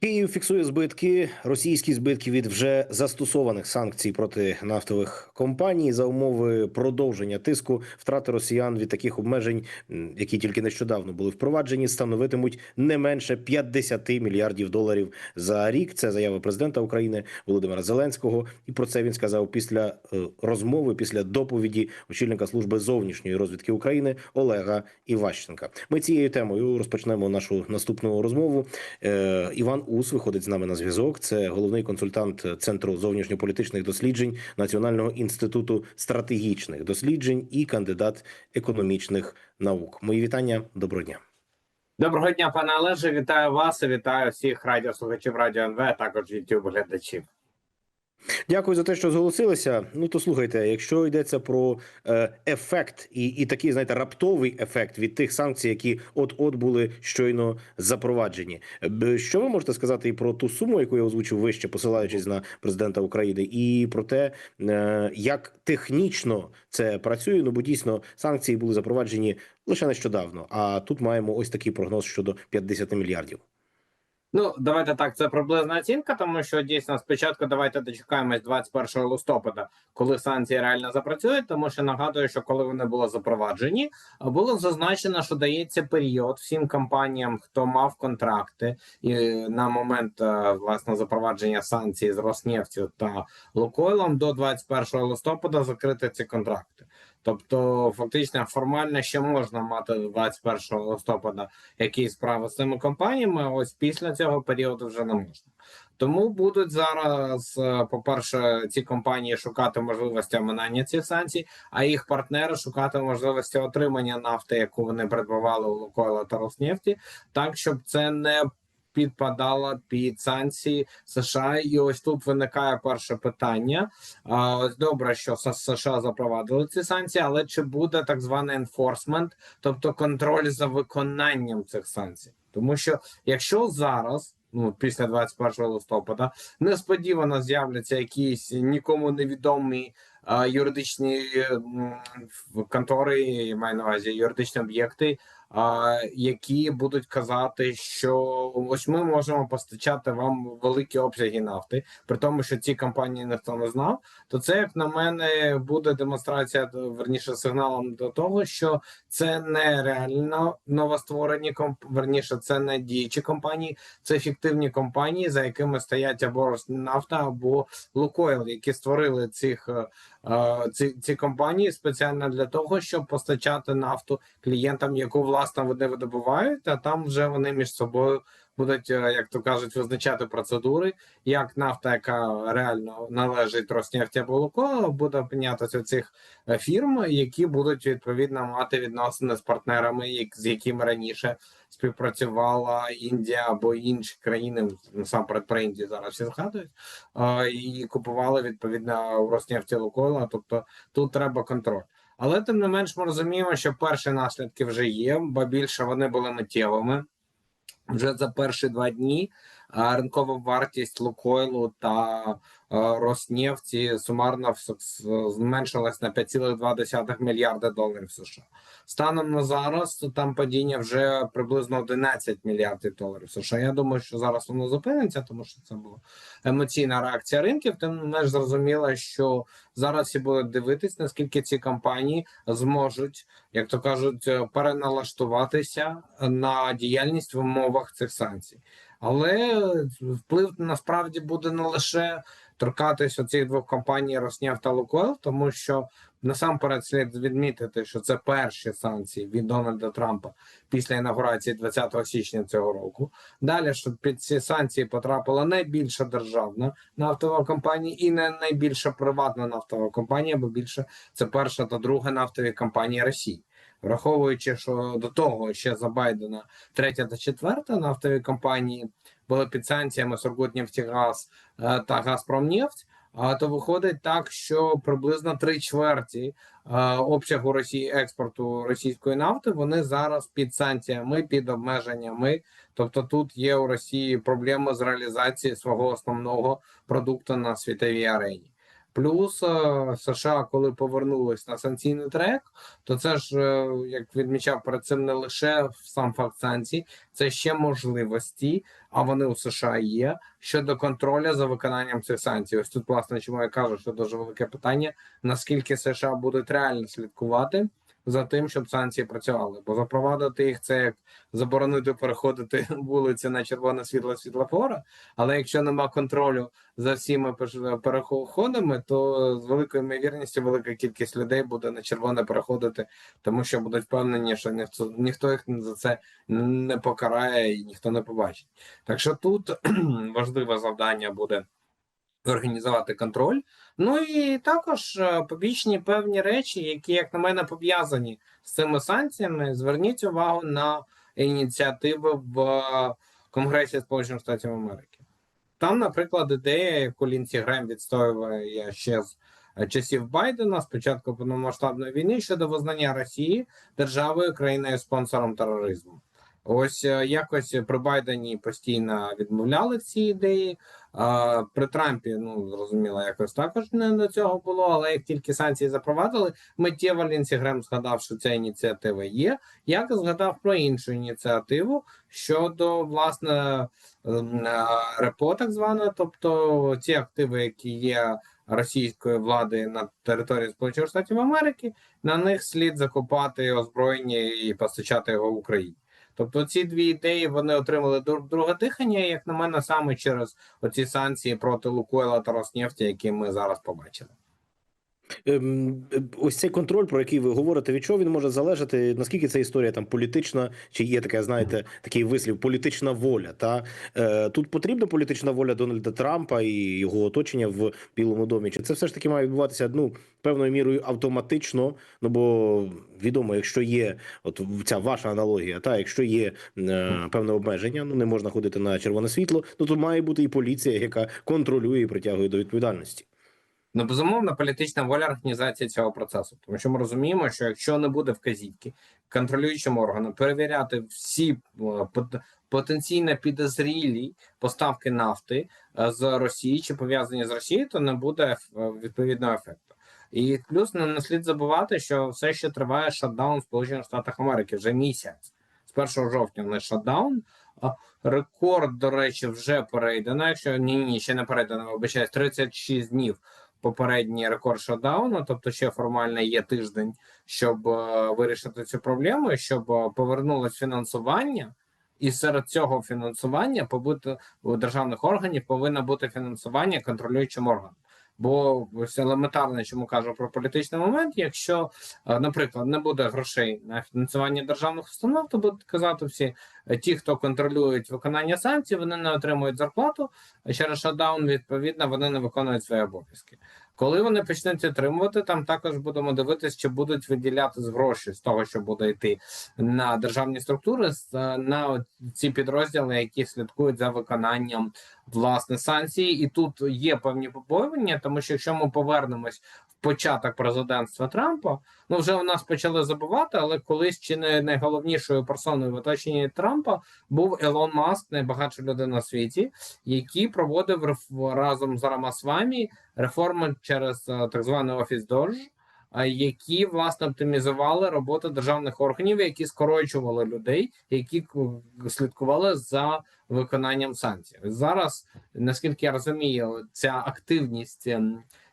Київ фіксує збитки, російські збитки від вже застосованих санкцій проти нафтових компаній за умови продовження тиску. Втрати росіян від таких обмежень, які тільки нещодавно були впроваджені, становитимуть не менше 50 мільярдів доларів за рік. Це заява президента України Володимира Зеленського. І про це він сказав після е, розмови, після доповіді очільника служби зовнішньої розвідки України Олега Іващенка. Ми цією темою розпочнемо нашу наступну розмову. Е, Іван Ус виходить з нами на зв'язок. Це головний консультант Центру зовнішньополітичних досліджень Національного інституту стратегічних досліджень і кандидат економічних наук. Мої вітання. Доброго дня. Доброго дня, пане Олеже. Вітаю вас вітаю всіх радіослухачів Радіо НВ, а також youtube глядачів. Дякую за те, що зголосилися. Ну то слухайте, якщо йдеться про е, ефект і, і такий, знаєте, раптовий ефект від тих санкцій, які от-от були щойно запроваджені. Що ви можете сказати і про ту суму, яку я озвучив вище, посилаючись на президента України, і про те, е, як технічно це працює? Ну бо дійсно санкції були запроваджені лише нещодавно. А тут маємо ось такий прогноз щодо 50 мільярдів. Ну, давайте так, це приблизна оцінка, тому що дійсно спочатку давайте дочекаємось 21 листопада, коли санкції реально запрацюють. Тому що нагадую, що коли вони були запроваджені, було зазначено, що дається період всім компаніям, хто мав контракти, і на момент е, власне запровадження санкцій з Роснефтю та Лукойлом до 21 листопада закрити ці контракти. Тобто, фактично, формально ще можна мати до 21 листопада якісь справи з цими компаніями. Ось після цього періоду вже не можна. Тому будуть зараз, е, по-перше, ці компанії шукати можливості оминання цих санкцій, а їх партнери шукати можливості отримання нафти, яку вони придбавали у Лукойла та Роснефті, так щоб це не підпадало під санкції США. І ось тут виникає перше питання. Ось добре, що США запровадили ці санкції, але чи буде так званий енфорсмент, тобто контроль за виконанням цих санкцій? Тому що якщо зараз. Ну, після 21 листопада несподівано з'являться якісь нікому невідомі а, юридичні м, контори, я маю на увазі юридичні об'єкти, які будуть казати, що ось ми можемо постачати вам великі обсяги нафти, при тому, що ці компанії ніхто не знав, то це, як на мене, буде демонстрація верніше сигналом до того, що це не реально новостворені верніше, це не діючі компанії, це фіктивні компанії, за якими стоять або Роснафта, або Лукойл, які створили цих е, ці, ці компанії спеціально для того, щоб постачати нафту клієнтам, яку власне вони видобувають, а там вже вони між собою будуть, е, як то кажуть, визначати процедури, як нафта, яка реально належить Лукойлу, буде опинятися цих е, фірм, які будуть відповідно мати відносини з партнерами, з якими раніше співпрацювала Індія або інші країни, насамперед про Індію зараз всі згадують, е, і купували відповідно у Роснефті Лукойла. Тобто тут треба контроль. Але тим не менш, ми розуміємо, що перші наслідки вже є, бо більше вони були миттєвими. Вже за перші два дні ринкова вартість Лукойлу та а, Роснефті сумарно зменшилась на 5,2 мільярда доларів США. Станом на зараз там падіння вже приблизно 11 мільярдів доларів США. Я думаю, що зараз воно зупиниться, тому що це була емоційна реакція ринків. Тим не менш зрозуміло, що зараз всі будуть дивитись, наскільки ці компанії зможуть, як то кажуть, е, переналаштуватися на діяльність в умовах цих санкцій. Але вплив насправді буде не лише торкатись оцих двох компаній Роснефть та Лукойл, тому що насамперед слід відмітити, що це перші санкції від Дональда Трампа після інаугурації 20 січня цього року. Далі що під ці санкції потрапила найбільша державна нафтова компанія і не найбільша приватна нафтова компанія, бо більше це перша та друга нафтові компанії Росії. Враховуючи, що до того ще за Байдена третя та четверта нафтові компанії були під санкціями Сургутнефтегаз е, та Газпромнефть, а то виходить так, що приблизно три чверті е, обсягу Росії експорту російської нафти вони зараз під санкціями, під обмеженнями. Тобто тут є у Росії проблеми з реалізацією свого основного продукту на світовій арені. Плюс е, США, коли повернулись на санкційний трек, то це ж е, як відмічав перед цим не лише сам факт санкцій, це ще можливості, а вони у США є щодо контролю за виконанням цих санкцій. Ось тут, власне, чому я кажу, що дуже велике питання: наскільки США будуть реально слідкувати за тим, щоб санкції працювали, бо запровадити їх це як заборонити переходити вулиці на червоне світло світлофора. Але якщо нема контролю за всіма пеш- переходами, то з великою ймовірністю велика кількість людей буде на червоне переходити, тому що будуть впевнені, що ніхто ніхто їх за це не покарає і ніхто не побачить. Так що тут важливе завдання буде організувати контроль. Ну і також е, побічні певні речі, які, як на мене, пов'язані з цими санкціями. Зверніть увагу на ініціативи в Конгресі Сполучених Штатів Америки. Там, наприклад, ідея, яку Лінсі Грем відстоює ще з е, часів Байдена, спочатку повномасштабної війни щодо визнання Росії державою країною спонсором тероризму. Ось е, якось при Байдені постійно відмовляли ці ідеї. А, при Трампі, ну зрозуміло, якось також не до цього було. Але як тільки санкції запровадили, миттєво Лінсі Грем згадав, що ця ініціатива є. Як згадав про іншу ініціативу щодо власне ем, е, репо, так зване, тобто ці активи, які є російської влади на території Сполучених Штатів Америки, на них слід закупати озброєння і постачати його в Україні. Тобто ці дві ідеї вони отримали друг друге дихання, як на мене, саме через оці санкції проти Лукойла та Роснефті, які ми зараз побачили. Ем, е, Ось цей контроль, про який ви говорите, від чого він може залежати? Наскільки ця історія там політична, чи є така, знаєте, такий вислів, політична воля? Та е, тут потрібна політична воля Дональда Трампа і його оточення в Білому домі? Чи це все ж таки має відбуватися ну певною мірою автоматично? Ну бо відомо, якщо є от ця ваша аналогія, та якщо є е, певне обмеження, ну не можна ходити на червоне світло, ну то має бути і поліція, яка контролює і притягує до відповідальності. Ну, безумовно, політична воля організації цього процесу, тому що ми розуміємо, що якщо не буде вказівки контролюючим органам перевіряти всі е, потенційно підозрілі поставки нафти е, з Росії чи пов'язані з Росією, то не буде е, відповідного ефекту. І плюс не, слід забувати, що все ще триває шатдаун Сполучених Штатах Америки вже місяць. З 1 жовтня не шатдаун. Рекорд, до речі, вже перейдено. Якщо ні, ні, ще не перейдено, вибачаюсь, 36 днів попередній рекорд шатдауну, тобто ще формально є тиждень, щоб е, вирішити цю проблему, щоб е, повернулось фінансування. І серед цього фінансування побути у державних органів повинно бути фінансування контролюючим органом. Бо ось елементарно, чому кажу про політичний момент, якщо, е, наприклад, не буде грошей на фінансування державних установ, то будуть казати всі е, ті, хто контролюють виконання санкцій, вони не отримують зарплату. Через шатдаун, відповідно, вони не виконують свої обов'язки. Коли вони почнуть отримувати, там також будемо дивитися, чи будуть виділяти з гроші з того, що буде йти на державні структури, е, на ці підрозділи, які слідкують за виконанням власне санкцій. І тут є певні побоювання, тому що якщо ми повернемось початок президентства Трампа, ну вже у нас почали забувати, але колись чи не найголовнішою персоною в оточенні Трампа був Елон Маск, найбагатша людина в світі, який проводив разом з Рамасвамі реформи через е, так званий офіс Дож, е, які власне оптимізували роботу державних органів, які скорочували людей, які слідкували за виконанням санкцій. Зараз, наскільки я розумію, ця активність.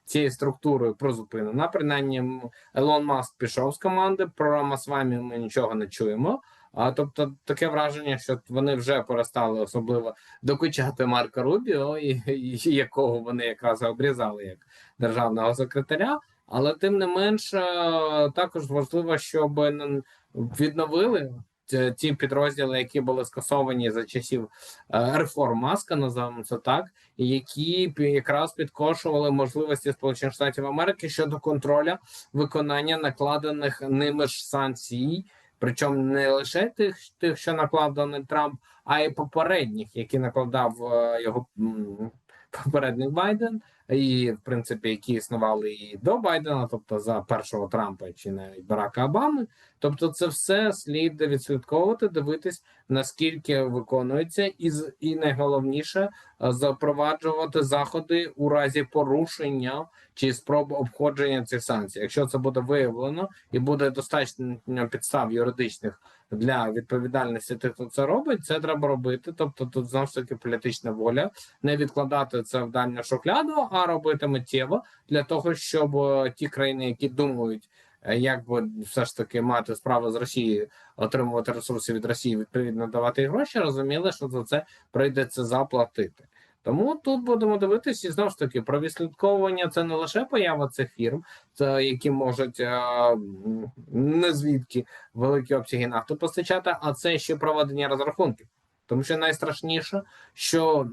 Цієї структури призупинена. Принаймні, Елон Маск пішов з команди. Про Рамасвамі ми нічого не чуємо. А тобто таке враження, що вони вже перестали особливо докучати Марка Рубіо, і, і якого вони якраз обрізали як державного секретаря. Але тим не менш, також важливо, щоб відновили ті- ті підрозділи, які були скасовані за часів е, реформ Маска, називаємо це так, які якраз підкошували можливості Сполучених Штатів Америки щодо контроля виконання накладених ними ж санкцій. Причому не лише тих, тих, що наклав Дональд Трамп, а й попередніх, які накладав е, його попередник Байден, і в принципі, які існували і до Байдена, тобто за першого Трампа чи навіть Барака Обами. Тобто, це все слід відслідковувати, дивитись, наскільки виконується, і і найголовніше е, запроваджувати заходи у разі порушення чи спроб обходження цих санкцій. Якщо це буде виявлено і буде достатньо підстав юридичних для відповідальності тих, хто це робить, це треба робити. Тобто, тут знову ж таки політична воля не відкладати це в дальню шухляду, а робити миттєво для того, щоб е, ті країни, які думають. Е, Як би все ж таки мати справу з Росією, отримувати ресурси від Росії, відповідно давати гроші, розуміли, що за це прийдеться заплатити. Тому тут будемо дивитися і знову ж таки про відслідковування. Це не лише поява цих фірм, це які можуть е, м, не звідки великі обсяги нафти постачати, а це ще проведення розрахунків. Тому що найстрашніше, що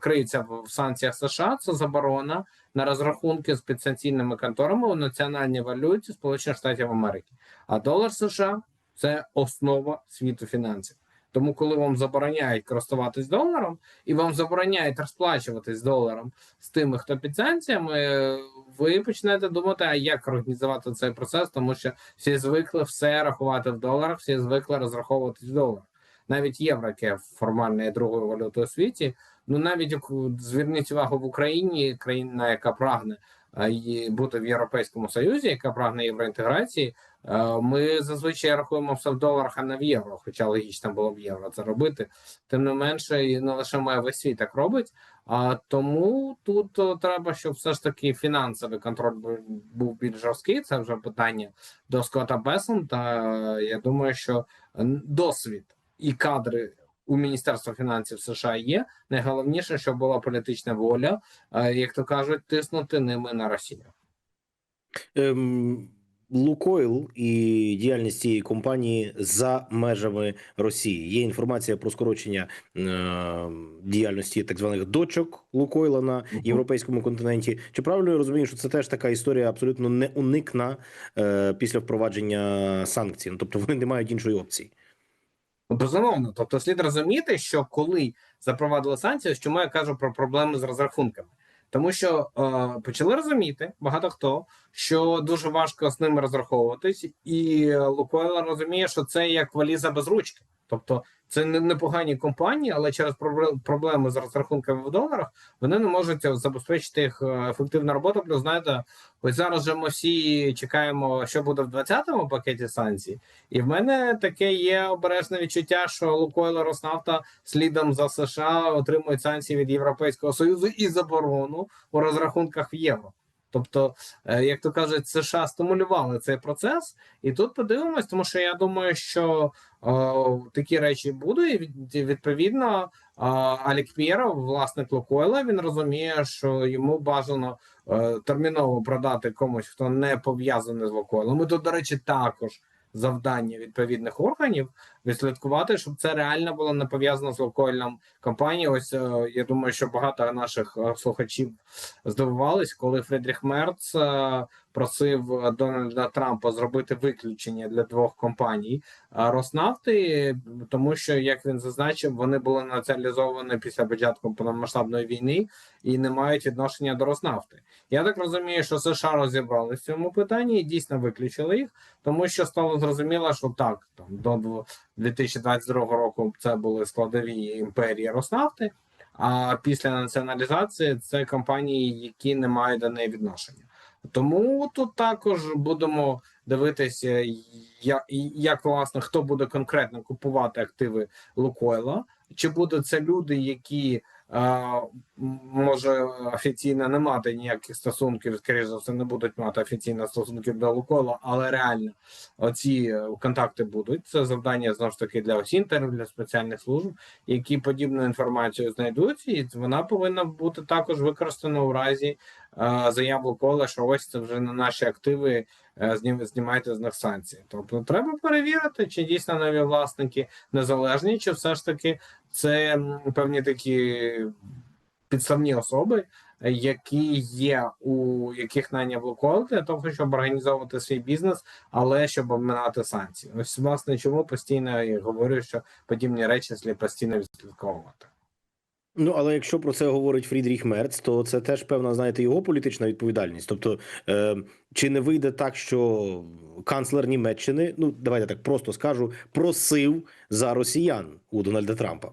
криється в санкціях США, це заборона на розрахунки з підсанкційними конторами у національній валюті Сполучених Штатів Америки. А долар США це основа світу фінансів. Тому, коли вам забороняють користуватись доларом і вам забороняють розплачуватись доларом з тими, хто під санкціями, е, ви почнете думати, а як організувати цей процес, тому що всі звикли все рахувати в доларах, всі звикли розраховуватись в доларах. Навіть євро, яке формально є другою валютою у світі. Ну навіть зверніть увагу в Україні, країна, яка прагне е, бути в Європейському Союзі, яка прагне євроінтеграції. е, Ми зазвичай рахуємо все в доларах, а не в євро. Хоча логічно було б євро це робити. Тим не менше, не лише а весь світ так робить. А тому тут треба, щоб все ж таки фінансовий контроль був- більш жорсткий. Це вже питання до Скотта Бесента. Я думаю, що е, досвід і кадри у Міністерства фінансів США є. Найголовніше, щоб була політична воля, е, як то кажуть, тиснути ними на Росію. Ем, Лукойл і діяльність цієї компанії за межами Росії. Є інформація про скорочення е, діяльності так званих дочок Лукойла на європейському континенті. Чи правильно я розумію, що це теж така історія абсолютно не уникна е, після впровадження санкцій? Ну, тобто вони не мають іншої опції. Безумовно, тобто слід розуміти, що коли запровадили санкції, що я кажу про проблеми з розрахунками, тому що е, почали розуміти багато хто, що дуже важко з ними розраховуватись, і Лукойл розуміє, що це як валіза без ручки. Тобто це не непогані компанії, але через проблеми з розрахунками в доларах вони не можуть забезпечити їх е, ефективну роботу. Плюс знаєте, ось зараз же ми всі чекаємо, що буде в 20-му пакеті санкцій. І в мене таке є обережне відчуття, що Лукойл Роснафта слідом за США отримують санкції від Європейського союзу і заборону у розрахунках в євро. Тобто, е, як то кажуть, США стимулювали цей процес, і тут подивимось, тому що я думаю, що е, такі речі будуть. Відповідно, е, власник Лукойла, він розуміє, що йому бажано е, терміново продати комусь, хто не пов'язаний з Лукойлом. І тут, до речі, також завдання відповідних органів відслідкувати, щоб це реально було не пов'язано з локальним компанією. Ось е, я думаю, що багато наших е, слухачів здивувались, коли Фредріх Мерц е, просив е, Дональда Трампа зробити виключення для двох компаній Роснафти, тому що як він зазначив, вони були націоналізовані після початку повномасштабної війни і не мають відношення до Роснафти. Я так розумію, що США розібрали в цьому питанні і дійсно виключили їх, тому що стало зрозуміло, що так там до дво- 2022 року це були складові імперії Роснафти. А після націоналізації це компанії, які не мають до неї відношення. Тому тут також будемо дивитися, як, як власне хто буде конкретно купувати активи Лукойла, чи будуть це люди, які може офіційно не мати ніяких стосунків, скоріше за все, не будуть мати офіційно стосунків до Лукойла, але реально оці е, контакти будуть. Це завдання знову ж таки для осінтерів, для спеціальних служб, які подібну інформацію знайдуть, і вона повинна бути також використана у разі е, заяв Лукойла, що ось це вже на наші активи. Е, знім- Знімайте з них санкції. Тобто треба перевірити, чи дійсно нові власники незалежні, чи все ж таки це певні такі підставні особи, які є у яких найняв Лукойл для того, щоб організовувати свій бізнес, але щоб обминати санкції. Ось власне чому постійно я говорю, що подібні речі слід постійно відслідковувати. Ну, але якщо про це говорить Фрідріх Мерц, то це теж певна, знаєте, його політична відповідальність. Тобто, е, чи не вийде так, що канцлер Німеччини, ну давайте так просто скажу, просив за росіян у Дональда Трампа.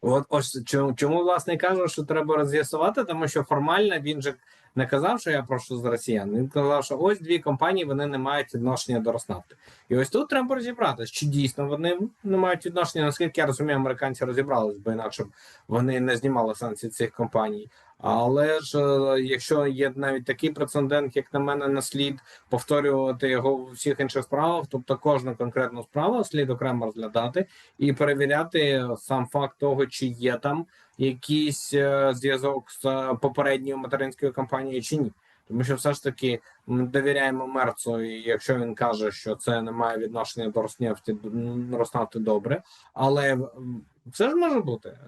От ось чому, чому власне кажу, що треба роз'ясувати, тому що формально він же не казав, що я прошу з росіян. Він казав, що ось дві компанії вони не мають відношення до Роснафти. І ось тут треба розібратися, чи дійсно вони не мають відношення. Наскільки я розумію, американці розібрались, бо інакше б вони не знімали санкції цих компаній. Але ж е, якщо є навіть такий прецедент, як на мене, на слід повторювати його у всіх інших справах, тобто кожну конкретну справу слід окремо розглядати і перевіряти сам факт того, чи є там якийсь е, зв'язок з е, попередньою материнською компанією чи ні. Тому що все ж таки ми довіряємо Мерцу, і якщо він каже, що це не має відношення до Роснефті, Роснафти добре, але все ж може бути.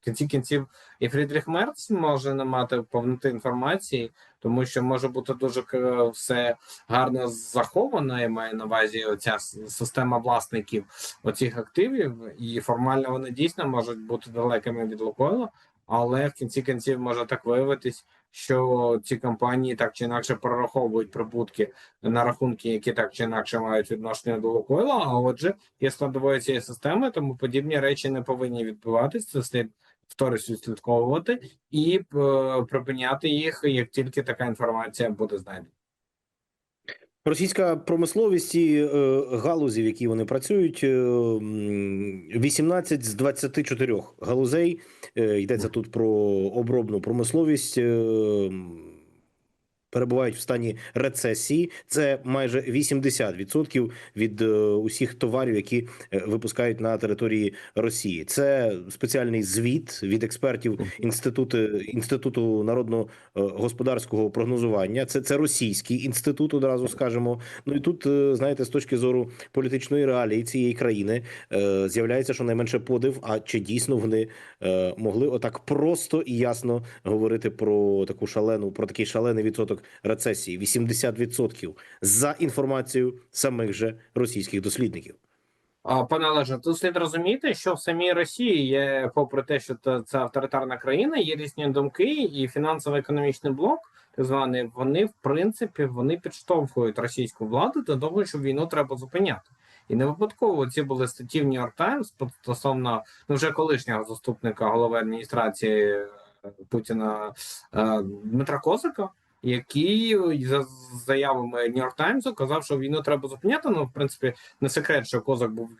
В кінці кінців і Фрідріх Мерц може не мати повноти інформації, тому що може бути дуже все гарно заховано. Я маю на увазі оця система власників оцих активів, і формально вони дійсно можуть бути далекими від Лукойла, але в кінці кінців може так виявитись, що ці компанії так чи інакше прораховують прибутки на рахунки, які так чи інакше мають відношення до Лукойла. А отже, є складовою цієї системи, тому подібні речі не повинні відбуватися. Це слід вторис відслідковувати і е, припиняти їх, як тільки така інформація буде знайдена. Російська промисловість і е, галузі, в якій вони працюють, е, м, 18 з 24 галузей. Е, йдеться тут про обробну промисловість. Перебувають в стані рецесії. Це майже 80% від е, усіх товарів, які е, випускають на території Росії. Це спеціальний звіт від експертів інституту інституту народного е, господарського прогнозування. Це це російський інститут, одразу скажемо. Ну і тут знаєте, з точки зору політичної реалії цієї країни з'являється щонайменше подив. А чи дійсно вони могли отак просто і ясно говорити про таку шалену, про такий шалений відсоток рецесії? 80% за інформацією самих же російських дослідників. Пане Олеже, тут слід розуміти, що в самій Росії є, попри те, що це, це авторитарна країна, є різні думки, і фінансово-економічний блок, так званий, вони в принципі вони підштовхують російську владу до того, що війну треба зупиняти. І не випадково ці були статті в Нью-Йорк Таймс стосовно ну, вже колишнього заступника голови адміністрації е, Путіна е, Дмитра Козака, який за заявами New York Times казав, що війну треба зупиняти. Ну, в принципі, не секрет, що Козак був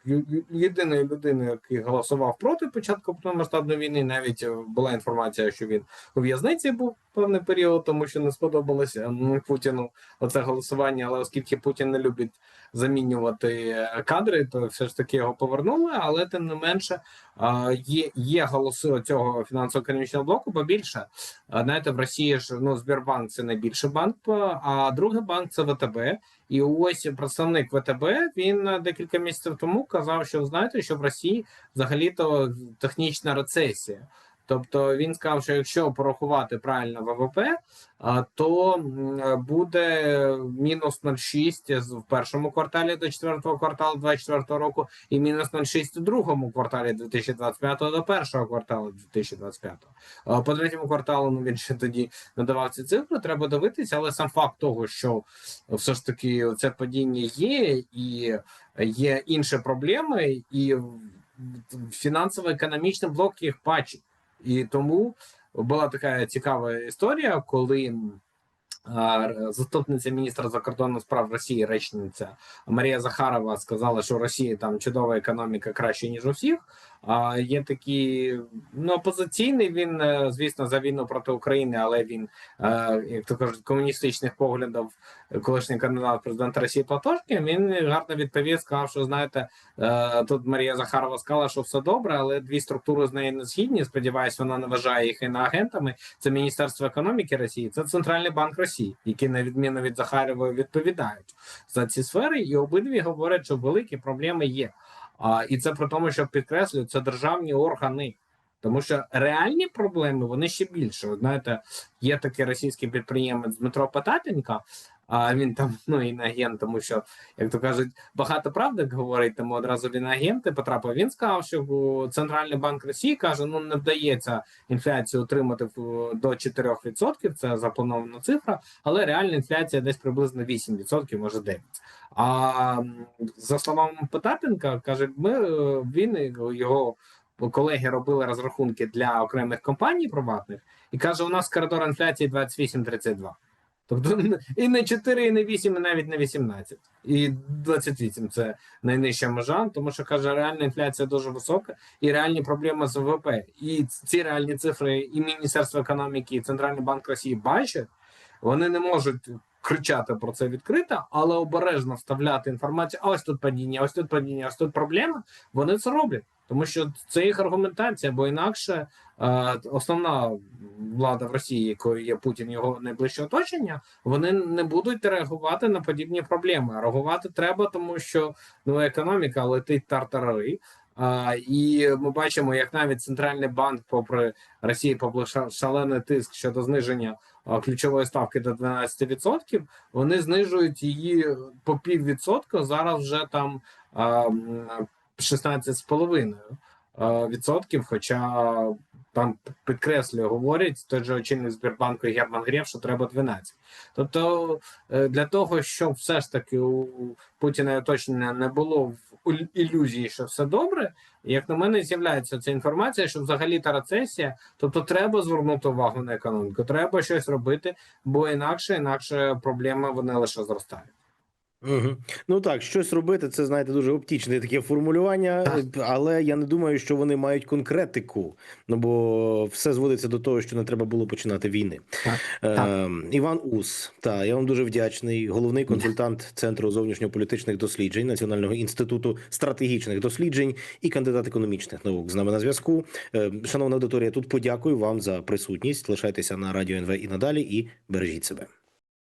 єдиною людиною, який голосував проти початку повномасштабної війни. Навіть е, була інформація, що він у в'язниці був певний період, тому що не сподобалося Путіну оце голосування. Але оскільки Путін не любить замінювати кадри, то все ж таки його повернули. Але тим не менше є, є голоси цього фінансово-економічного блоку, бо більше знаєте, в Росії ж ну Сбербанк це найбільший банк, а другий банк це ВТБ. І ось представник ВТБ він декілька місяців тому казав, що знаєте, що в Росії взагалі-то технічна рецесія. Тобто він сказав, що якщо порахувати правильно ВВП, то буде мінус 0,6 з- в першому кварталі до четвертого кварталу 2024 року, і мінус 0,6 у другому кварталі 2025 до першого кварталу 2025. По третьому кварталу ну він ще тоді надавав ці цифри. Треба дивитися, але сам факт того, що все ж таки це падіння є, і є інші проблеми, і фінансово-економічний блок їх бачить. І тому була така цікава історія, коли заступниця міністра закордонних справ Росії, речниця Марія Захарова, сказала, що в Росії там чудова економіка краще ніж у всіх. А є такі ну опозиційний. Він е, звісно за війну проти України, але він е, як то кажуть, комуністичних поглядів, колишній кандидат президента Росії Платошкін. Він гарно відповів, сказав, що знаєте, е, тут Марія Захарова сказала, що все добре, але дві структури з нею не згідні. Сподіваюсь, вона не вважає їх іноагентами. Це Міністерство економіки Росії, це Центральний банк Росії, які на відміну від Захарової відповідають за ці сфери, і обидві говорять, що великі проблеми є. А, і це при тому, що підкреслюю, це державні органи. Тому що реальні проблеми вони ще більше. От знаєте, є такий російський підприємець Дмитро Потапенко, А він там ну і не агент, тому що як то кажуть, багато правди говорить, тому одразу він агент і потрапив. Він сказав, що центральний банк Росії каже: ну не вдається інфляцію отримати до 4%, Це запланована цифра, але реальна інфляція десь приблизно 8%, може 9%. А за словами Потапенка, каже, ми е, він його колеги робили розрахунки для окремих компаній приватних, і каже: у нас коридор інфляції 28-32. Тобто і не 4, і не 8, і навіть не 18. І 28 це найнижча межа, тому що каже, реальна інфляція дуже висока, і реальні проблеми з ВВП. І ці реальні цифри, і Міністерство економіки, і Центральний банк Росії бачать, вони не можуть кричати про це відкрито, але обережно вставляти інформацію. Ось тут падіння, ось тут падіння, ось тут проблема. Вони це роблять, тому що це їх аргументація, бо інакше е, основна влада в Росії, якою є Путін, його найближче оточення, вони не будуть реагувати на подібні проблеми. Реагувати треба, тому що ну економіка летить тартари. А, і ми бачимо, як навіть центральний банк, попри Росії, попри шалений тиск щодо зниження ключової ставки до 12%, вони знижують її по піввідсотка. Зараз вже там а, м, 16,5% відсотків. Хоча там підкреслюю, говорять той же очільник Сбербанку Герман Греф, що треба 12. Тобто е, для того, щоб все ж таки у Путіна оточення не було в ілюзії, що все добре, як на мене, з'являється ця інформація, що взагалі та рецесія, тобто треба звернути увагу на економіку, треба щось робити, бо інакше, інакше проблеми вони лише зростають. Угу. Ну так, щось робити, це знаєте, дуже оптічне таке формулювання, Так. але я не думаю, що вони мають конкретику. Ну бо все зводиться до того, що не треба було починати війни. Так, Е, так. Іван Ус, та я вам дуже вдячний. Головний консультант Центру зовнішньополітичних досліджень Національного інституту стратегічних досліджень і кандидат економічних наук з нами на зв'язку. Е, Шановна аудиторія, тут подякую вам за присутність. Лишайтеся на радіо НВ і надалі, і бережіть себе.